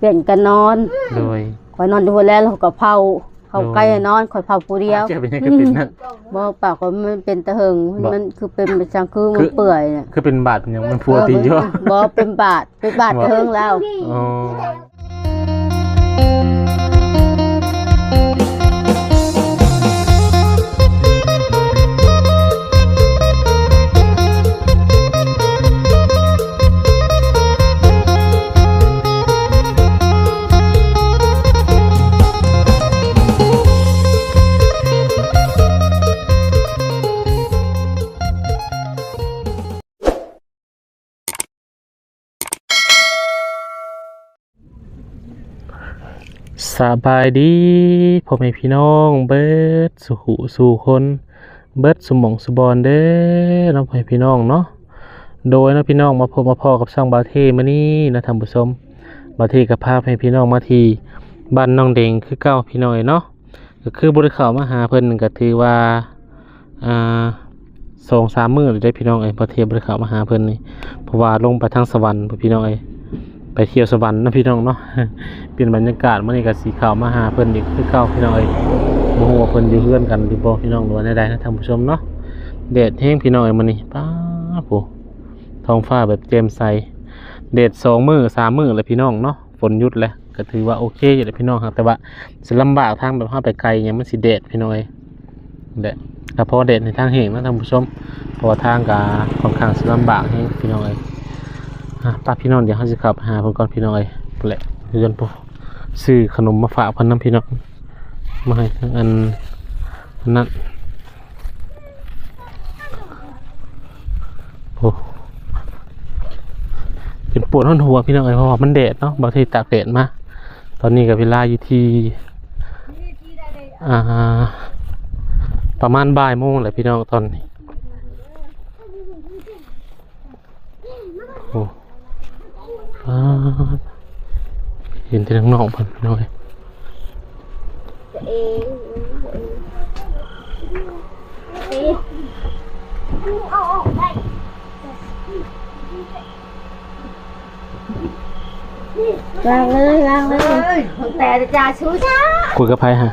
เปลี่ยนกันนอนโดยคอยนอนอยู่หัวแล้วเราก็เผาเขาใกล้นอนคอยเผาผู้เดียวจะเป็นยังไงเป็นนั่นบ่ปากก็มันเป็นตะเหิงบ่มันคือเป็นประจังคือคืมันอเปื่อยน่ะคือเป็นบาดเป็นหยังมันพัวตีอยู่บ่เป็นบาดเป็นบาดบ่ตะเหิงแล้ว สบายดีพ่อแม่พี่น้อง เบิดสุขสู่คน เบิดสมองสุบอนเด้อน้องพ่อแม่พี่น้องเนาะโดยน้องพี่น้องมาพบมาพอกับช่องบาเทมานี่นะท่านผู้ชมบาเทกับพาพให้พี่น้องมาทีบ้านน้องเด้งคือเก้าพี่น้อยเนาะก็คือบริเขามาหาเพิ่นก็ถือว่าอ่าสองสามมื้อเลยได้พี่น้องเอ้ยบาเทบริเขามาหาเพิ่นนี่เพราะว่าลงไปทางสวรรค์พี่น้องเอ้ย ไปเที่ยวสวรรค์นะพี่น้องเนาะเปลี่ยนบรรยากาศมื่อนี้กับสีขาวมาหาเพิ่นอีกคือเก่าพี่น้องเอ้ยบ่ฮู้ว่าเพิ่นอยู่เพื่อนกันหรือบ่พี่น้องหรือว่าใดๆนะท่านผู้ชมเนาะแดดแห้งพี่น้องเอ้ยมื้อนี้ป้าบโหท้องฟ้าแบบแจ่มใสแดดสองมือสามมือแล้วพี่น้องเนาะฝนหยุดแล้วก็ถือว่าโอเคอยู่แล้วพี่น้องครับแต่ว่าสิลำบากทางแบบเฮาไปไกลเนี่ยมันสิแดดพี่น้องเอ้ยแดดก็พอแดดในทางแห้งนะท่านผู้ชมเพราะทางก็ค่อนข้างสิลำบากแฮงพี่น้องเอ้ย อะป้าพี่น้องเดี๋ยวเขาจะขับหาเพิ่นก่อนพี่น้องเอ้ยแหละเพื่อนพวกซื้อขนมมาฝากพิ่นน้ำพี่น้องมาให้ทั้งอันนั้นโอ้เป็นปวดท้นหัวพี่น้องเอ้ยเพราะว่ามันแดดเนาะบางทีตากแดดมาตอนนี้กับเวลาอยู่ที่อ่าประมาณบ่ายโมงแหละพี่น้องตอนนี้โอ้ ฟ้า เห็นแต่ทั้งนอกพันน้อยล้างเลยล้างเลยแต่จะชูช้าคุยกับไพ่ฮะ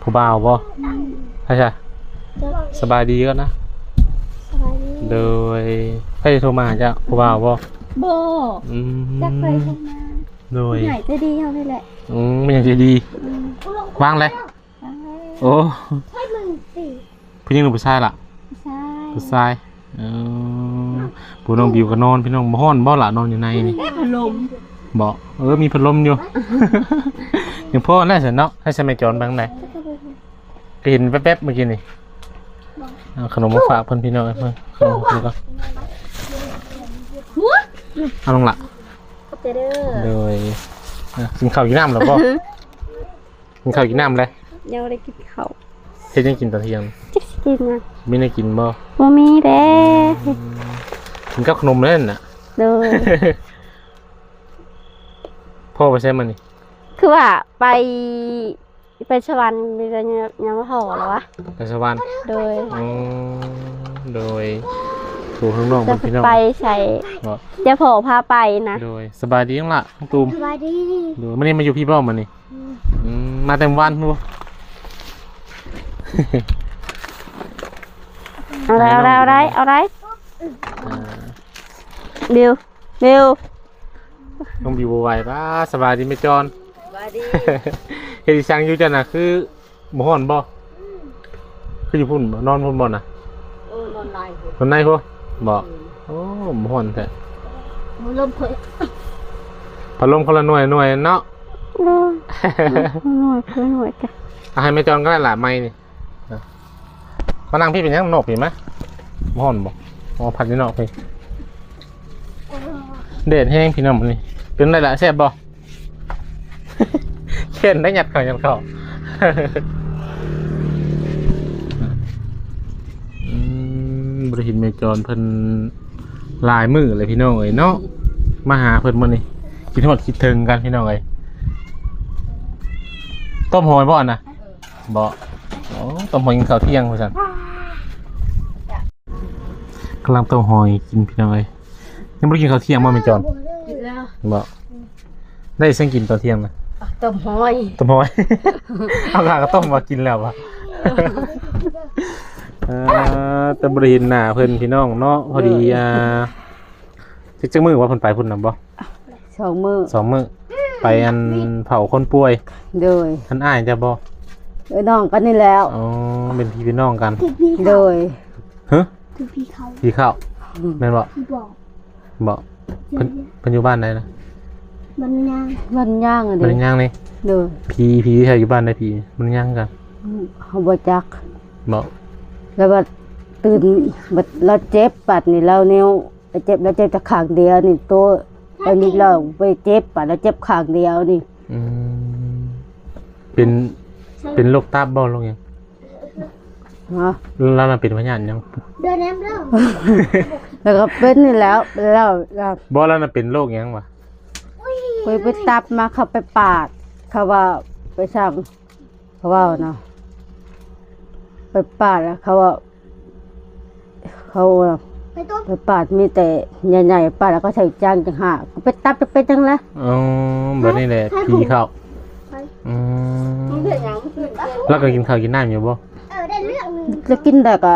ผู้บ่าวบ่ใช่ใช่สบายดีก็นะสบายดีโดยใครจะโทรมาหาเจ้าผู้บ่าวบ่ โบอืมจักไปทำมาโดยใหญ่จะดีเท่านี้แหละอืมมันยังจะดีวางเลยล้างเลยโอ้ให้มึงสิผู้หญิงหรือผู้ชายล่ะใช่ผู้ชายเออผู้น้องบิวก็นอนพี่น้องบ่ฮ้อนบ่ล่ะนอนอยู่ในนี่พัดลมบอกเออมีพัดลมอยู่อย่างพ่อน่าจะเนาะให้สมัยจอนบางไหนก็เห็นแป๊บๆเมื่อกี้นี่เอาขนมมาฝากเพิ่นพี่น้องเพิ่นขนมนี่ก็ เอาลงละก็จะเด้อโดยอะกินข้าวกินน้ำแล้วป่กินข้าวกินน้ำเลยยังไม่ได้กินข้าวเฮ็ดยังกินตอนเที่ยงจะกินนะไม่ได้กินบ่บ่มีเด้กินกับขนมเล่นน่ะเลยพ่อไปใช้มันนี่คือว่าไปไปสวรรค์มีแต่ยังยังไม่พอหรอวะไปสวรรค์โดย อืมโดย ถูกข้างนอกจะเพิ่นพี่น้องไปใส่บ่จะโผล่พาไปนะโดยสบายดีจังล่ะน้องตูมสบายดีดูมันนี่มาอยู่พี่บ้ามันนี่อืมมาเต็มวันดูเอาไรเอาไรเอาไรเอาไรอ่าบิวบิวต้องบิวไหวป้าสบายดีไหมจอนสบายดีเฮดิซังอยู่จันน่ะคือหมอหอนบ่คืออยู่พุ่นบ่นอนพุ่นบ่น่ะโอ้นอนไหนคนในพุ่น บ่โอ้หมอหอนแท้มันลมเคยพัดลมคนละหน่วยหน่วยเนาะหน่วยเพื่อนหน่วยกันเอาให้แม่จอนก็ได้หลายไม้นี่นะมานั่งพี่เป็นยังนกเห็นไหมหมอหอนบ่อ๋อพัดนี่นอกพี่เด็ดแห้งพี่น้องมันนี่เป็นไรล่ะแซ่บบ่เช่นได้หยัดเข่าหยัดเข่า อืม บริหินเมจรเพิ่นหลายมือเลยพี่น้องเอ้ยเนาะมาหาเพิ่นมื้อนี้คิดฮอดคิดถึงกันพี่น้องเอ้ยต้มหอยบ่อนนะบ่โอ้ต้มหอยกินข้าวเที่ยงว่าซั่นกำลังต้มหอยกินพี่น้องเอ้ยยังบ่ได้กินข้าวเที่ยงบ่แม่จรแล้วบ่ได้เส้นกินตอนเที่ยงนะต้มหอยต้มหอย เอาข้าวก็ต้มมากินแล้ววะเอ่อแตะบริหินหน้าเพิ่นพี่น้องเนาะพอดีอ่าจักจักมื้อว่าเพิ่นไปพุ่นนำบ่สองมือสองมื้อไปอันเผาคนป่วยโดยท่านอ้ายจะบ่เอ้ยน้องกันนี่แล้ว อ๋อเป็นพี่พี่น้องกันโดยฮะคือพี่เขาพี่ข้าวแม่นบ่พี่บอกบ่เพิ่นเพิ่นอยู่บ้านไหนนะมันยังมันย่างอะมันเด้ยังนี่โดยพี่พี่ที่อยู่บ้านได้พี่มันยังกันเขาบ่จักบ่ แล้วบัดตื่นบัดเราเจ็บปัดนี่เรานิ้วเราเจ็บเราเจ็บแต่ข้างเดียวนี่ตัวอันนี้เราไปเจ็บปัดเราเจ็บข้างเดียวนี่อืมเป็นเป็นโรคตับบ่โรคหยังฮะแล้วมันเป็นพยานยังเดินน้ำเริ่มแล้วก็เป็นนี่แล้วแล้วแล้วบ่แล้วมันเป็นโรคหยังวะไปไปตับมาเขาไปปาด เขาว่าไปสั่งเขาว่าเนาะ ไปปาดแล้วเขาว่าเขาว่าไปต้มไปปาดมีแต่ใหญ่ๆปาดแล้วก็ใส่จานจังหาก็ไปตับจะเป็นจังละอ๋อแบบนี้แหละผีเข้าอืมแล้วก็กินข้าวกินน้ำอยู่บ่เออได้เรื่องหนึ่งแล้วกินแต่ก็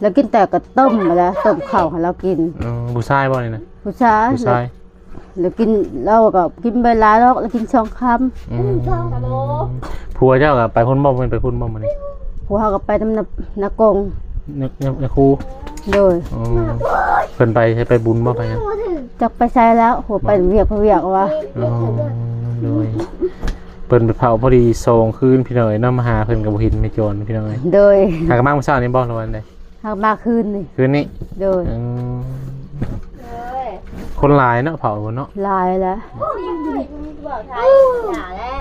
แล้วกินแต่ก็ต้มมาแล้วต้มข้าวให้เรากินอ๋อผู้ชายบ่นี่นะผู้ชายผู้ชายแล้วกินเราก็กินเวลาแล้วแล้วกินสองคอืมผัวเจ้าก็ไปพุ่นบ่มันไปพุ่นบ่มื้อนี้ำ ผัวเขาก็ไปทำนักนักกงนึกนึกนึกครูโดยอ๋อเพิ่นไปใช้ไปบุญบ่ไปหยังตัวถึงจักไปใช้แล้วหัวไปเวียกไปเวียกว่าอ๋อโดยเพิ่นไปเผาพอดีโซงคืนพี่น้อยนำมาหาเพิ่นก็บ่เห็นไม่โจรพี่น้อยโดยหากนมาเมื่อเช้านี้บ่หรือวันใดหากมาคืนนี่คืนนี้โดยอืม คนหลายเนาะเผาเนาะลายแล้ว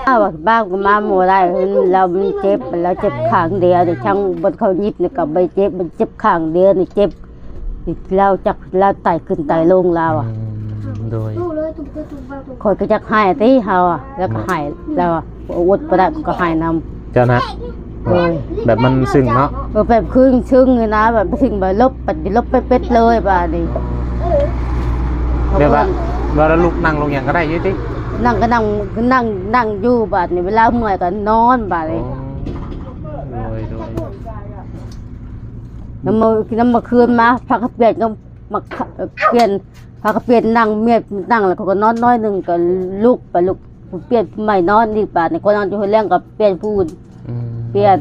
อ้าวบ้านก็มาหมู่ได้มันเรามันเจ็บเราเจ็บข้างเดียวนี่ช่างบนเขายิบนี่ก็ไปเจ็บมันเจ็บข้างเดียวนี่เจ็บนี่เราจักเราไต่ขึ้นไต่ลงเราอะอืมโดยตู้เลยตุ้มตุ้มตุ้มตุ้มคอยก็จักใหายตีเฮาอะแล้วก็ใหายเราอะอดประดับก็ใหายนำเจ้านะโดยแบบมันซึ้งเนาะเออแบบครึ่งชึ่งเลยนะแบบถึงแบบลบปัดลบไปเป็ดเลยบ้านี่ เรียกว่าเวลาลุกนั่งลงอย่างก็ได้อยี่ตินั่งก็นั่งนั่งนั่งอยู่บาดนี่เวลาเมื่อยก็นอนบาดอ๋อนี่โดยโดยน้ำมือน้ำมือคืนมาพักก็เปลี่ยนก็มาเปลี่ยนพักก็เปลี่ยนนั่งเมียนั่งแล้วเขาก็นอนน้อยหนึ่งก็ลุกไปลุกเปลี่ยนใหม่นอนอีกบาดนี่คนนอนอยู่คนแรงก็เปลี่ยนพูดอืมเปลี่ยน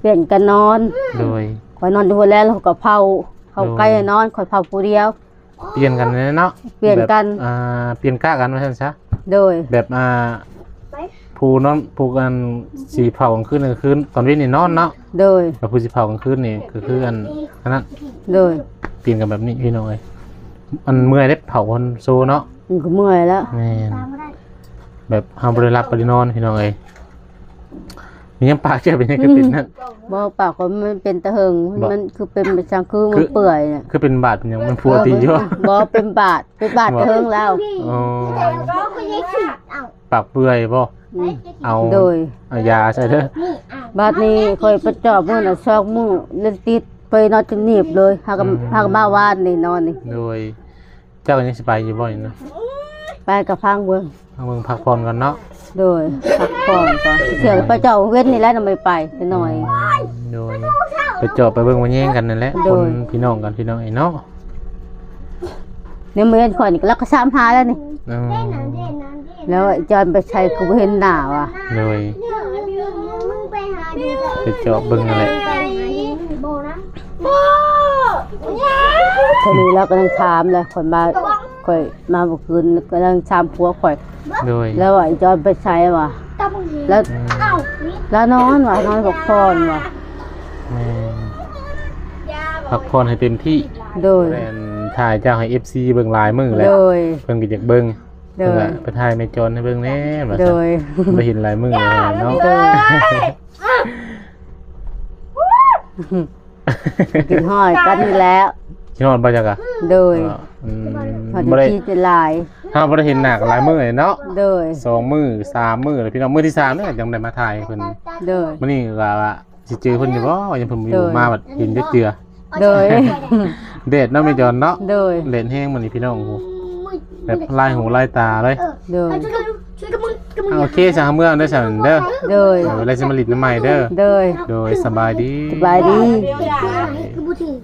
เปลี่ยนกันนอน โดย คอยนอนอยู่คนแรงแล้วเขาก็เผาเขาใกล้นอนคอยเผาผู้เดียว เปลี่ยนกันเลยเนาะเปลี่ยนกัน แบบอ่าเปลี่ยนก้ากันว่าซั่นซะโดย แบบอ่าผู้นอนผู้กันสีเผากลางคืนกลางคืนตอนเว้นนี่นอนเนาะโดยแบบผู้สีเผากลางคืนนี่ก็คืออันอันนั้นโดยเปลี่ยนกันแบบนี้พี่น้อยมันเมื่อยได้เผาคนโซเนาะมันก็เมื่อยแล้วแม่นตามมาได้แบบเฮาบ่ได้รับบ่ได้นอนพี่น้อย มียังปากแค่เป็นยังคือเป็นนั่น บ่ปากก็มันเป็นตะเหิงบ่ มันคือเป็นประจังคือคืมันอเปื่อยเนี่ยคือเป็นบาดเป็นหยังมันพัวตีอยู่ บ่เป็นบาดเป็นบาดตะเหิงแล้วอ๋อก็ไม่ได้ขีดเอาปากเปื่อยบ่อืมเอาโดย เอายาใส่เด้อ นี่อะบาดนี้คอยประจอบมื้อน่ะซอกมื้อเล่นติดไปนอนจนหนีบเลยหากหากมาวานนี่นอนนี่โดย เจ้าก็ยังสิไปอยู่บ่นี่นะไปกับพังเบิ่งเอาเบิ่งพักผ่อนก่อนเนาะ โดยพักผ่อนก่อนเสียไปเจ้าเว้นนี่แหล้วน่ะไม่ไปไปหน่อย โดยไปเจอบไปเบิ่งมาแย่งกันนั่นแหละโดคนย พี่น้องกันพี่น้องไอ้เนาะเนี่ยมื้อนี้ข่อยนี่ก็รักก็ซ้ำหาแล้วนี่อืมเด่นนั้นเด่นนั้นเด่นแล้วไอ้จอนไปใช้กูบ่เห็นหน้าว่ะโดยเรื่องมึงไปหาดูไปเจอบเบิ่งนั่นแหละไปหาดูโบนะโบทีนี้เรากำลังถามเลยข่อยมา ข่อยมาเมื่อคืนกำลังถามผัวข่อย โดยแล้วไอ้จอนไปใช้ว่ะตาบังเห็นแล้วอืมเอ้านี่แล้วนอนว่ะนอนบอกพรว่ะแม่นพักผ่อนให้เต็มที่โดย แม่นถ่ายเจ้าให้ FC เบิ่งหลายมื้อแล้โดวยเพิ่นก็อยากเบิ่งโดเพิ่นยก็ไปถ่ายแม่จอนให้เบิ่งแน่ว่าโดซั่นยไปเห็นหลายมื้อแล้วเนาะโดย กินห้อยกันนี่แล้ว คิดฮอดบ่จักอะโดยอืมพอบ่ได้ดีที่เป็นลายเฮาบ่ได้เห็นหน้ากันหลายมื้อเลยเนาะโดยสองมื้อสามมื้อแล้วพี่น้องมื้อที่สามเนี่ยยังได้มาถ่ายเพิ่นโดย มื้อนี้ก็ว่าสิเจอเพิ่นอยู่บ่ยังเพิ่นบ่อยู่โดยมาบัดเห็นเจือโดย ๆเดดเนาะแม่จอนเนาะโดย เล่นแฮงมื้อนี้พี่น้องโอ้โหแบบลายหูลายตาเลย โดยช่วยกันช่วยกันมึงกับมึงอะโอเคจ้าเมื่อเด้อจ้าเด้อโดย เออแล้วจะมาลิดน้ำใหม่เด้อ โดยโดยสบายดี สบายดีเก็บเสื้อไหนกูบูถือ